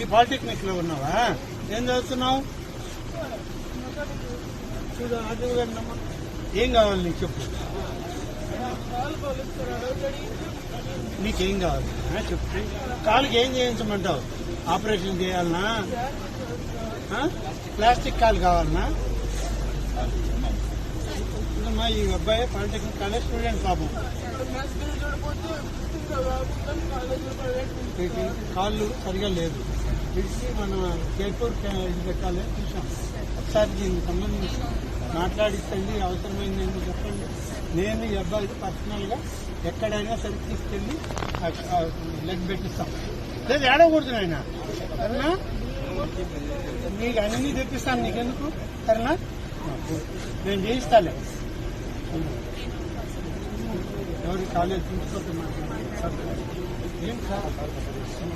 ఈ పాలిటెక్నిక్లో ఉన్నావా? ఏం చదువుతున్నావు? ఏం కావాలి నీకు చెప్పు. నీకేం కావాలి? చెప్తే చెప్పు. కాలుకి ఏం చేయించమంటావు? ఆపరేషన్ చేయాలనా? ప్లాస్టిక్ కాలు కావాలనా? ఇదమ్మా ఈ అబ్బాయి పాలిటెక్నిక్ కాలేజ్ స్టూడెంట్ పాపం. కాళ్ళు సరిగా లేదు. వీటికి మన కేర్పూర్ ఇది పెట్టాలి. చూసాం ఒకసారి దీనికి సంబంధించి మాట్లాడిస్తండి. అవసరమైంది అని చెప్పండి. నేను ఈ అబ్బాయి పర్సనల్గా ఎక్కడైనా సరే తీసుకెళ్ళి లెగ్ పెట్టిస్తాం. లేదు ఏడకూడదు నాయన. సరేనా? నీకు అన్ని తెప్పిస్తాను. నీకెందుకు? సరేనా? నేను చేయిస్తాలే. ఎవరి కాలేజ్ ప్రిన్సిపల్తో మాట్లాడాలి ఏం సార్